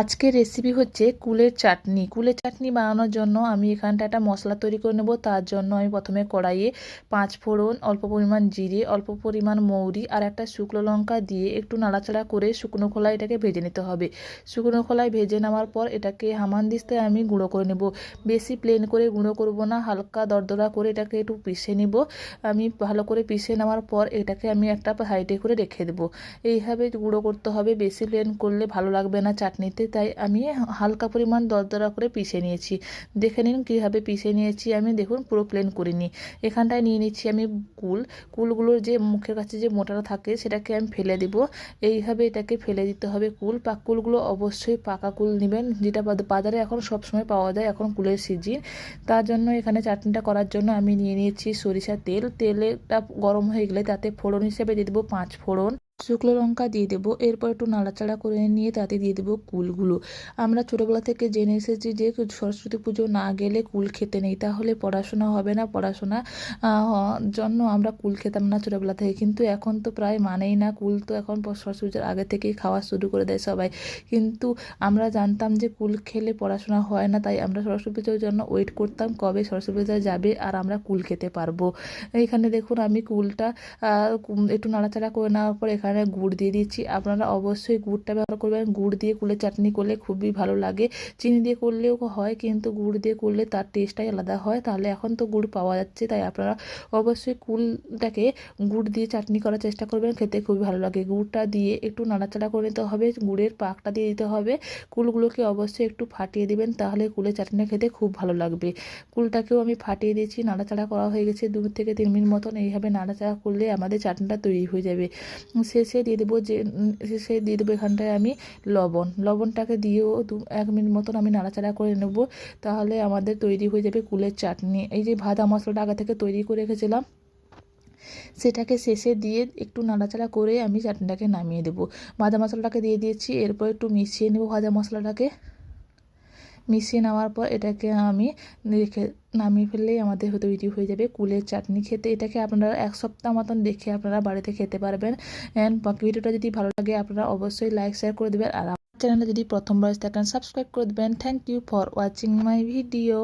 আজকের রেসিপি হচ্ছে কুলের চাটনি। কুলের চাটনি বানানোর জন্য আমি এখানটা একটা মশলা তৈরি করে নেব। তার জন্য আমি প্রথমে কড়াইয়ে পাঁচ ফোড়ন, অল্প পরিমাণ জিরে, অল্প পরিমাণ মৌরি আর একটা শুকনো লঙ্কা দিয়ে একটু নাড়াচাড়া করে শুকনো খোলায় এটাকে ভেজে নিতে হবে। শুকনো খোলায় ভেজে নেওয়ার পর এটাকে হামান দিস্তে আমি গুঁড়ো করে নেব। বেশি প্লেন করে গুঁড়ো করব না, হালকা দরদরা করে এটাকে একটু পিষে নিব। আমি ভালো করে পিষে নেওয়ার পর এটাকে আমি একটা সাইডে করে রেখে দেবো। এইভাবে গুঁড়ো করতে হবে। বেশি প্লেন করলে ভালো লাগবে না চাটনিতে। তাই আমি হালকা পরিমাণ দরদরা করে পিষে নিয়েছি। দেখে নিন কীভাবে পিষে নিয়েছি। আমি দেখুন পুরো প্লেন করিনি এখানটায় নিয়ে নিচ্ছি আমি কুল। কুলগুলোর যে মুখের কাছে যে মোটাটা থাকে সেটাকে আমি ফেলে দিব। এইভাবে এটাকে ফেলে দিতে হবে কুল। পাক কুলগুলো অবশ্যই পাকা কুল নেবেন, যেটা বাজারে এখন সবসময় পাওয়া যায় এখন কুলের সিজন। তার জন্য এখানে চাটনিটা করার জন্য আমি নিয়ে নিয়েছি সরিষার তেল। তেলটা গরম হয়ে গেলে তাতে ফোড়ন হিসেবে দিয়ে দেবো পাঁচ ফোড়ন। শুকনো লঙ্কা দিয়ে দেবো, এরপর একটু নাড়াচাড়া করে নিয়ে তাতে দিয়ে দেবো কুলগুলো। আমরা ছোটোবেলা থেকে জেনে এসেছি যে সরস্বতী পুজো না গেলে কুল খেতে নেই, তাহলে পড়াশোনা হবে না। পড়াশোনা জন্য আমরা কুল খেতাম না ছোটোবেলা থেকে, কিন্তু এখন তো প্রায় মানেই না কুল। তো এখন সরস্বতী পুজোর আগে থেকেই খাওয়া শুরু করে দেয় সবাই। কিন্তু আমরা জানতাম যে কুল খেলে পড়াশোনা হয় না, তাই আমরা সরস্বতী পুজোর জন্য ওয়েট করতাম কবে সরস্বতী পুজো যাবে আর আমরা কুল খেতে পারব। এখানে দেখুন আমি কুলটা একটু নাড়াচাড়া করে নেওয়ার পর এখানে গুড় দিয়ে দিচ্ছি। আপনারা অবশ্যই গুড়টা ব্যবহার করবেন। গুড় দিয়ে কুলের চাটনি করলে খুবই ভালো লাগে। চিনি দিয়ে করলেও হয়, কিন্তু গুড় দিয়ে করলে তার টেস্টটাই আলাদা হয়। তাহলে এখন তো গুড় পাওয়া যাচ্ছে, তাই আপনারা অবশ্যই কুলটাকে গুড় দিয়ে চাটনি করার চেষ্টা করবেন। খেতে খুবই ভালো লাগে। গুড়টা দিয়ে একটু নাড়াচাড়া করে নিতে হবে। গুড়ের পাকটা দিয়ে দিতে হবে। কুলগুলোকে অবশ্যই একটু ফাটিয়ে দিবেন, তাহলে কুলের চাটনি খেতে খুব ভালো লাগবে। কুলটাকেও আমি ফাটিয়ে দিয়েছি, নাড়াচাড়া করা হয়ে গেছে দু থেকে তিন মিনিট মতন। এইভাবে নাড়াচাড়া করলে আমাদের চাটনিটা তৈরি হয়ে যাবে। শেষে দিয়ে দেবো যে শেষে দিয়ে দেবো এখানটায় আমি লবণ। লবণটাকে দিয়েও দু, এক মিনিট মতন আমি নাড়াচাড়া করে নেব। তাহলে আমাদের তৈরি হয়ে যাবে কুলের চাটনি। এই যে ভাজা মশলাটা আগে থেকে তৈরি করে রেখেছিলাম, সেটাকে শেষে দিয়ে একটু নাড়াচাড়া করে আমি চাটনিটাকে নামিয়ে দেবো। ভাজা মশলাটাকে দিয়ে দিয়েছি, এরপর একটু মিশিয়ে নেব ভাজা মশলাটাকে। মিশিয়ে নেওয়ার পর এটাকে আমি রেখে নামিয়ে ফেললেই আমাদের তৈরি হয়ে যাবে। কুলের চাটনি খেতে। এটাকে আপনারা এক সপ্তাহ মতন দেখে আপনারা বাড়িতে খেতে পারবেন। অ্যান্ড ভিডিওটা যদি ভালো লাগে, আপনারা অবশ্যই লাইক শেয়ার করে দেবেন। আর আমার চ্যানেলে যদি প্রথমবার থাকেন সাবস্ক্রাইব করে দেবেন। Thank you for watching my video